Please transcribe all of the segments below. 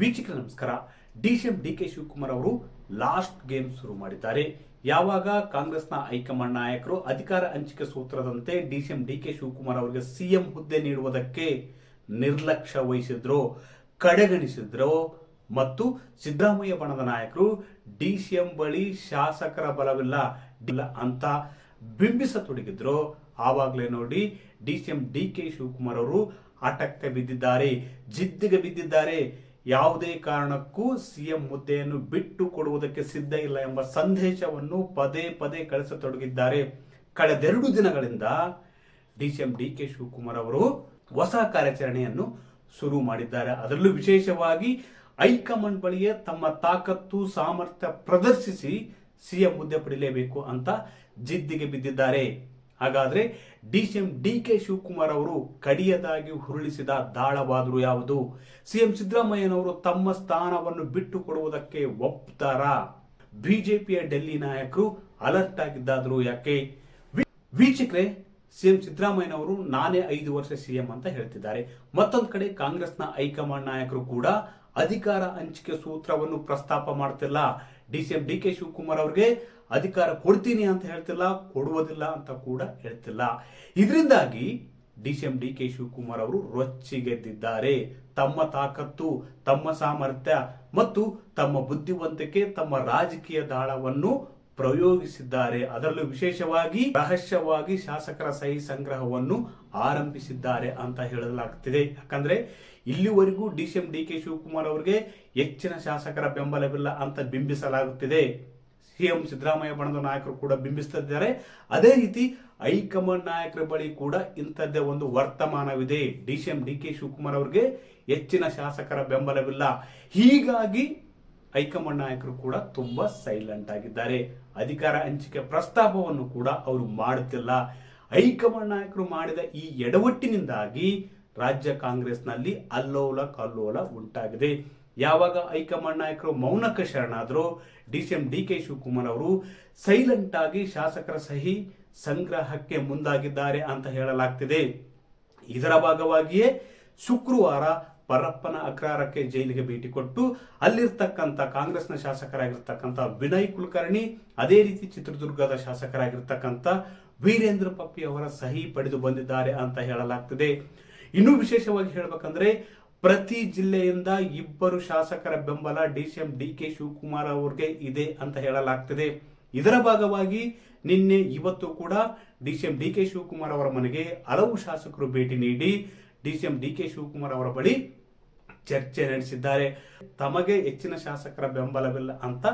ವೀಕ್ಷಕರ ನಮಸ್ಕಾರ. D C M D K Shivakumar ಅವರು ಲಾಸ್ಟ್ ಗೇಮ್ ಶುರು ಮಾಡಿದ್ದಾರೆ. ಯಾವಾಗ ಕಾಂಗ್ರೆಸ್ನ ಹೈಕಮಾಂಡ್ ನಾಯಕರು ಅಧಿಕಾರ ಹಂಚಿಕೆ ಸೂತ್ರದಂತೆ D C M D K Shivakumar ಅವರಿಗೆ ಸಿಎಂ ಹುದ್ದೆ ನೀಡುವುದಕ್ಕೆ ನಿರ್ಲಕ್ಷ್ಯ ವಹಿಸಿದ್ರು, ಕಡೆಗಣಿಸಿದ್ರು ಮತ್ತು ಸಿದ್ದರಾಮಯ್ಯ ಬಣದ ನಾಯಕರು ಡಿ ಸಿ ಎಂ ಬಳಿ ಶಾಸಕರ ಬಲವಿಲ್ಲ ಅಂತ ಬಿಂಬಿಸತೊಡಗಿದ್ರು ಆವಾಗಲೇ ನೋಡಿ D C M D K Shivakumar ಅವರು ಆಟಕ್ಕೆ ಬಿದ್ದಿದ್ದಾರೆ, ಜಿದ್ದಿಗೆ ಬಿದ್ದಿದ್ದಾರೆ. ಯಾವುದೇ ಕಾರಣಕ್ಕೂ ಸಿಎಂ ಹುದ್ದೆಯನ್ನು ಬಿಟ್ಟು ಕೊಡುವುದಕ್ಕೆ ಸಿದ್ಧ ಇಲ್ಲ ಎಂಬ ಸಂದೇಶವನ್ನು ಪದೇ ಪದೇ ಕಳಿಸತೊಡಗಿದ್ದಾರೆ. ಕಳೆದೆರಡು ದಿನಗಳಿಂದ ಡಿ ಡಿ ಕೆ ಶಿವಕುಮಾರ್ ಅವರು ಹೊಸ ಕಾರ್ಯಾಚರಣೆಯನ್ನು ಶುರು ಮಾಡಿದ್ದಾರೆ. ಅದರಲ್ಲೂ ವಿಶೇಷವಾಗಿ ಹೈಕಮಾಂಡ್ ಬಳಿಯೇ ತಮ್ಮ ತಾಕತ್ತು, ಸಾಮರ್ಥ್ಯ ಪ್ರದರ್ಶಿಸಿ ಸಿಎಂ ಹುದ್ದೆ ಪಡಿಲೇಬೇಕು ಅಂತ ಜಿದ್ದಿಗೆ ಬಿದ್ದಿದ್ದಾರೆ. ಹಾಗಾದ್ರೆ D C M D K Shivakumar ಅವರು ಕಡಿಯದಾಗಿ ಹುರುಳಿಸಿದ ದಾಳವಾದರು ಯಾವುದು? ಸಿಎಂ ಸಿದ್ದರಾಮಯ್ಯನವರು ತಮ್ಮ ಸ್ಥಾನವನ್ನು ಬಿಟ್ಟು ಕೊಡುವುದಕ್ಕೆ ಒಪ್ತಾರಾ? ಬಿಜೆಪಿಯ ಡೆಲ್ಲಿ ನಾಯಕರು ಅಲರ್ಟ್ ಆಗಿದ್ದಾದ್ರು ಯಾಕೆ? ವೀಕ್ಷಕರೇ, ಸಿಎಂ ಸಿದ್ದರಾಮಯ್ಯನವರು ನಾನೇ ಐದು ವರ್ಷ ಸಿಎಂ ಅಂತ ಹೇಳ್ತಿದ್ದಾರೆ. ಮತ್ತೊಂದು ಕಡೆ ಕಾಂಗ್ರೆಸ್ನ ಹೈಕಮಾಂಡ್ ನಾಯಕರು ಕೂಡ ಅಧಿಕಾರ ಹಂಚಿಕೆ ಸೂತ್ರವನ್ನು ಪ್ರಸ್ತಾಪ ಮಾಡ್ತಿಲ್ಲ. D C M D K Shivakumar ಅವರಿಗೆ ಅಧಿಕಾರ ಕೊಡ್ತೀನಿ ಅಂತ ಹೇಳ್ತಿಲ್ಲ, ಕೊಡುವುದಿಲ್ಲ ಅಂತ ಕೂಡ ಹೇಳ್ತಿಲ್ಲ. ಇದರಿಂದಾಗಿ D C M D K Shivakumar ಅವರು ರೊಚ್ಚಿಗೆದ್ದಿದ್ದಾರೆ. ತಮ್ಮ ತಾಕತ್ತು, ತಮ್ಮ ಸಾಮರ್ಥ್ಯ ಮತ್ತು ತಮ್ಮ ಬುದ್ಧಿವಂತಿಕೆ, ತಮ್ಮ ರಾಜಕೀಯ ದಾಳವನ್ನು ಪ್ರಯೋಗಿಸಿದ್ದಾರೆ. ಅದರಲ್ಲೂ ವಿಶೇಷವಾಗಿ ರಹಸ್ಯವಾಗಿ ಶಾಸಕರ ಸಹಿ ಸಂಗ್ರಹವನ್ನು ಆರಂಭಿಸಿದ್ದಾರೆ ಅಂತ ಹೇಳಲಾಗ್ತಿದೆ. ಯಾಕಂದ್ರೆ ಇಲ್ಲಿವರೆಗೂ D C M D K Shivakumar ಅವರಿಗೆ ಹೆಚ್ಚಿನ ಶಾಸಕರ ಬೆಂಬಲವಿಲ್ಲ ಅಂತ ಬಿಂಬಿಸಲಾಗುತ್ತಿದೆ. ಸಿಎಂ ಸಿದ್ದರಾಮಯ್ಯ ಬಣದ ನಾಯಕರು ಕೂಡ ಬಿಂಬಿಸುತ್ತಿದ್ದಾರೆ ಅದೇ ರೀತಿ ಹೈಕಮಾಂಡ್ ನಾಯಕರ ಬಳಿ ಕೂಡ ಇಂಥದ್ದೇ ಒಂದು ವರ್ತಮಾನವಿದೆ. D C M D K Shivakumar ಅವರಿಗೆ ಹೆಚ್ಚಿನ ಶಾಸಕರ ಬೆಂಬಲವಿಲ್ಲ. ಹೀಗಾಗಿ ಹೈಕಮಾಂಡ್ ನಾಯಕರು ಕೂಡ ತುಂಬಾ ಸೈಲೆಂಟ್ ಆಗಿದ್ದಾರೆ. ಅಧಿಕಾರ ಹಂಚಿಕೆ ಪ್ರಸ್ತಾಪವನ್ನು ಕೂಡ ಅವರು ಮಾಡುತ್ತಿಲ್ಲ. ಹೈಕಮಾಂಡ್ ನಾಯಕರು ಮಾಡಿದ ಈ ಎಡವಟ್ಟಿನಿಂದಾಗಿ ರಾಜ್ಯ ಕಾಂಗ್ರೆಸ್ನಲ್ಲಿ ಅಲ್ಲೋಲ ಕಲ್ಲೋಲ ಉಂಟಾಗಿದೆ. ಯಾವಾಗ ಹೈಕಮಾಂಡ್ ನಾಯಕರು ಮೌನಕ್ಕೆ ಶರಣಾದರೂ D C M D K Shivakumar ಅವರು ಸೈಲೆಂಟ್ ಆಗಿ ಶಾಸಕರ ಸಹಿ ಸಂಗ್ರಹಕ್ಕೆ ಮುಂದಾಗಿದ್ದಾರೆ ಅಂತ ಹೇಳಲಾಗ್ತಿದೆ. ಇದರ ಭಾಗವಾಗಿಯೇ ಶುಕ್ರವಾರ ಪರಪ್ಪನ ಅಗ್ರಹಾರಕ್ಕೆ ಜೈಲಿಗೆ ಭೇಟಿ ಕೊಟ್ಟು ಅಲ್ಲಿರ್ತಕ್ಕಂಥ ಕಾಂಗ್ರೆಸ್ನ ಶಾಸಕರಾಗಿರ್ತಕ್ಕಂಥ ವಿನಯ್ ಕುಲಕರ್ಣಿ, ಅದೇ ರೀತಿ ಚಿತ್ರದುರ್ಗದ ಶಾಸಕರಾಗಿರ್ತಕ್ಕಂಥ ವೀರೇಂದ್ರ ಪಪ್ಪಿ ಅವರ ಸಹಿ ಪಡೆದು ಬಂದಿದ್ದಾರೆ ಅಂತ ಹೇಳಲಾಗ್ತಿದೆ. ಇನ್ನೂ ವಿಶೇಷವಾಗಿ ಹೇಳ್ಬೇಕಂದ್ರೆ ಪ್ರತಿ ಜಿಲ್ಲೆಯಿಂದ ಇಬ್ಬರು ಶಾಸಕರ ಬೆಂಬಲ D C M D K Shivakumar ಅವರಿಗೆ ಇದೆ ಅಂತ ಹೇಳಲಾಗ್ತದೆ. ಇದರ ಭಾಗವಾಗಿ ನಿನ್ನೆ ಇವತ್ತು ಕೂಡ D C M D K Shivakumar ಅವರ ಮನೆಗೆ ಹಲವು ಶಾಸಕರು ಭೇಟಿ ನೀಡಿ D C M D K Shivakumar ಅವರ ಬಳಿ ಚರ್ಚೆ ನಡೆಸಿದ್ದಾರೆ. ತಮಗೆ ಹೆಚ್ಚಿನ ಶಾಸಕರ ಬೆಂಬಲವಿಲ್ಲ ಅಂತ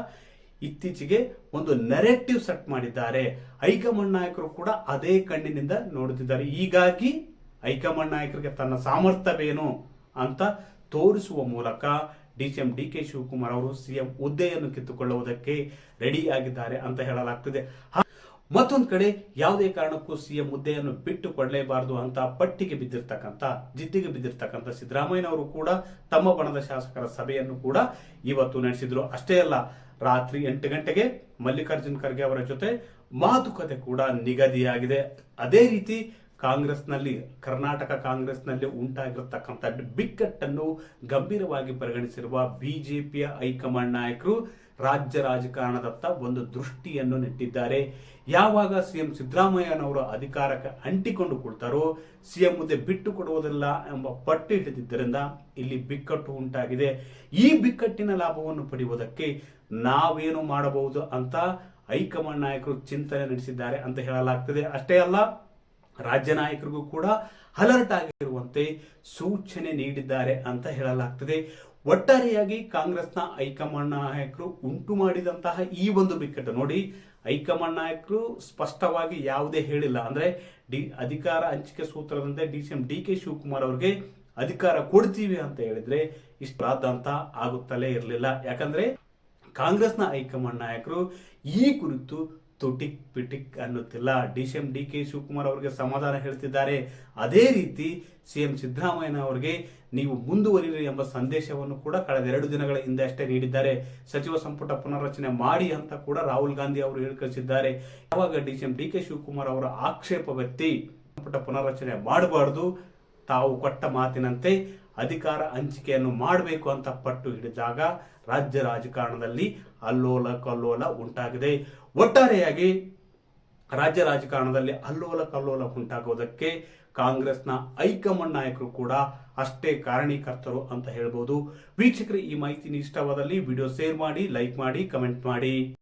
ಇತ್ತೀಚೆಗೆ ಒಂದು ನೆರೆಟಿವ್ ಸೆಟ್ ಮಾಡಿದ್ದಾರೆ. ಹೈಕಮಾಂಡ್ ನಾಯಕರು ಕೂಡ ಅದೇ ಕಣ್ಣಿನಿಂದ ನೋಡುತ್ತಿದ್ದಾರೆ. ಹೀಗಾಗಿ ಹೈಕಮಾಂಡ್ ನಾಯಕರಿಗೆ ತನ್ನ ಸಾಮರ್ಥ್ಯವೇನು? ಅಂತ ತೋರಿಸುವ ಮೂಲಕ D C M D K Shivakumar ಅವರು ಸಿಎಂ ಹುದ್ದೆಯನ್ನು ಕಿತ್ತುಕೊಳ್ಳುವುದಕ್ಕೆ ರೆಡಿ ಆಗಿದ್ದಾರೆ ಅಂತ ಹೇಳಲಾಗ್ತಿದೆ. ಮತ್ತೊಂದು ಕಡೆ ಯಾವುದೇ ಕಾರಣಕ್ಕೂ ಸಿಎಂ ಹುದ್ದೆಯನ್ನು ಬಿಟ್ಟು ಕೊಡಲೇಬಾರದು ಅಂತ ಪಟ್ಟಿಗೆ ಬಿದ್ದಿರ್ತಕ್ಕಂಥ, ಜಿದ್ದಿಗೆ ಬಿದ್ದಿರ್ತಕ್ಕಂಥ ಸಿದ್ದರಾಮಯ್ಯನವರು ಕೂಡ ತಮ್ಮ ಬಣದ ಶಾಸಕರ ಸಭೆಯನ್ನು ಕೂಡ ಇವತ್ತು ನಡೆಸಿದ್ರು. ಅಷ್ಟೇ ಅಲ್ಲ, ರಾತ್ರಿ ಎಂಟು ಗಂಟೆಗೆ ಮಲ್ಲಿಕಾರ್ಜುನ್ ಖರ್ಗೆ ಅವರ ಜೊತೆ ಮಾತುಕತೆ ಕೂಡ ನಿಗದಿಯಾಗಿದೆ. ಅದೇ ರೀತಿ ಕಾಂಗ್ರೆಸ್ನಲ್ಲಿ, ಕರ್ನಾಟಕ ಕಾಂಗ್ರೆಸ್ನಲ್ಲಿ ಉಂಟಾಗಿರತಕ್ಕಂಥ ಬಿಕ್ಕಟ್ಟನ್ನು ಗಂಭೀರವಾಗಿ ಪರಿಗಣಿಸಿರುವ ಬಿಜೆಪಿಯ ಹೈಕಮಾಂಡ್ ನಾಯಕರು ರಾಜ್ಯ ರಾಜಕಾರಣದತ್ತ ಒಂದು ದೃಷ್ಟಿಯನ್ನು ನೆಟ್ಟಿದ್ದಾರೆ. ಯಾವಾಗ ಸಿಎಂ ಸಿದ್ದರಾಮಯ್ಯನವರು ಅಧಿಕಾರಕ್ಕೆ ಅಂಟಿಕೊಂಡು ಕೊಡ್ತಾರೋ ಸಿಎಂ ಮುಂದೆ ಬಿಟ್ಟು ಕೊಡುವುದಿಲ್ಲ ಎಂಬ ಪಟ್ಟು ಹಿಡಿದಿದ್ದರಿಂದ ಇಲ್ಲಿ ಬಿಕ್ಕಟ್ಟು ಉಂಟಾಗಿದೆ. ಈ ಬಿಕ್ಕಟ್ಟಿನ ಲಾಭವನ್ನು ಪಡೆಯುವುದಕ್ಕೆ ನಾವೇನು ಮಾಡಬಹುದು ಅಂತ ಹೈಕಮಾಂಡ್ ನಾಯಕರು ಚಿಂತನೆ ನಡೆಸಿದ್ದಾರೆ ಅಂತ ಹೇಳಲಾಗ್ತದೆ. ಅಷ್ಟೇ ಅಲ್ಲ ರಾಜ್ಯ ನಾಯಕರಿಗೂ ಕೂಡ ಅಲರ್ಟ್ ಆಗಿರುವಂತೆ ಸೂಚನೆ ನೀಡಿದ್ದಾರೆ ಅಂತ ಹೇಳಲಾಗ್ತದೆ. ಒಟ್ಟಾರೆಯಾಗಿ ಕಾಂಗ್ರೆಸ್ನ ಹೈಕಮಾಂಡ್ ನಾಯಕರು ಉಂಟು ಮಾಡಿದಂತಹ ಈ ಒಂದು ಬಿಕ್ಕಟ್ಟು ನೋಡಿ, ಹೈಕಮಾಂಡ್ ನಾಯಕರು ಸ್ಪಷ್ಟವಾಗಿ ಯಾವುದೇ ಹೇಳಿಲ್ಲ. ಅಂದ್ರೆ ಡಿ, ಅಧಿಕಾರ ಹಂಚಿಕೆ ಸೂತ್ರದಂತೆ D C M D K Shivakumar ಅವರಿಗೆ ಅಧಿಕಾರ ಕೊಡ್ತೀವಿ ಅಂತ ಹೇಳಿದ್ರೆ ಇಷ್ಟಾದಂತ ಆಗುತ್ತಲೇ ಇರಲಿಲ್ಲ. ಯಾಕಂದ್ರೆ ಕಾಂಗ್ರೆಸ್ನ ಹೈಕಮಾಂಡ್ ನಾಯಕರು ಈ ಕುರಿತು ತುಟಿಕ್ ಪಿಟಿಕ್ ಅನ್ನುತ್ತಿಲ್ಲ. D C M D K Shivakumar ಅವರಿಗೆ ಸಮಾಧಾನ ಹೇಳ್ತಿದ್ದಾರೆ. ಅದೇ ರೀತಿ ಸಿಎಂ ಸಿದ್ದರಾಮಯ್ಯ ಅವರಿಗೆ ನೀವು ಮುಂದುವರಿರಿ ಎಂಬ ಸಂದೇಶವನ್ನು ಕೂಡ ಕಳೆದ ಎರಡು ದಿನಗಳ ಹಿಂದೆ ಅಷ್ಟೇ ನೀಡಿದ್ದಾರೆ. ಸಚಿವ ಸಂಪುಟ ಪುನರ್ರಚನೆ ಮಾಡಿ ಅಂತ ಕೂಡ ರಾಹುಲ್ ಗಾಂಧಿ ಅವರು ಹೇಳಿಕಳಿಸಿದ್ದಾರೆ. ಯಾವಾಗ D C M D K Shivakumar ಅವರ ಆಕ್ಷೇಪ ವ್ಯಕ್ತಿ ಸಂಪುಟ ಪುನರ್ರಚನೆ ಮಾಡಬಾರದು, ತಾವು ಕೊಟ್ಟ ಮಾತಿನಂತೆ ಅಧಿಕಾರ ಹಂಚಿಕೆಯನ್ನು ಮಾಡಬೇಕು ಅಂತ ಪಟ್ಟು ಹಿಡಿದಾಗ ರಾಜ್ಯ ರಾಜಕಾರಣದಲ್ಲಿ ಅಲ್ಲೋಲ ಕಲ್ಲೋಲ ಉಂಟಾಗಿದೆ. ಒಟ್ಟಾರೆಯಾಗಿ ರಾಜ್ಯ ರಾಜಕಾರಣದಲ್ಲಿ ಅಲ್ಲೋಲ ಕಲ್ಲೋಲ ಉಂಟಾಗುವುದಕ್ಕೆ ಕಾಂಗ್ರೆಸ್ನ ಹೈಕಮಾಂಡ್ ನಾಯಕರು ಕೂಡ ಅಷ್ಟೇ ಕಾರಣೀಕರ್ತರು ಅಂತ ಹೇಳ್ಬೋದು. ವೀಕ್ಷಕರು, ಈ ಮಾಹಿತಿ ಇಷ್ಟವಾದಲ್ಲಿ ವಿಡಿಯೋ ಶೇರ್ ಮಾಡಿ, ಲೈಕ್ ಮಾಡಿ, ಕಮೆಂಟ್ ಮಾಡಿ.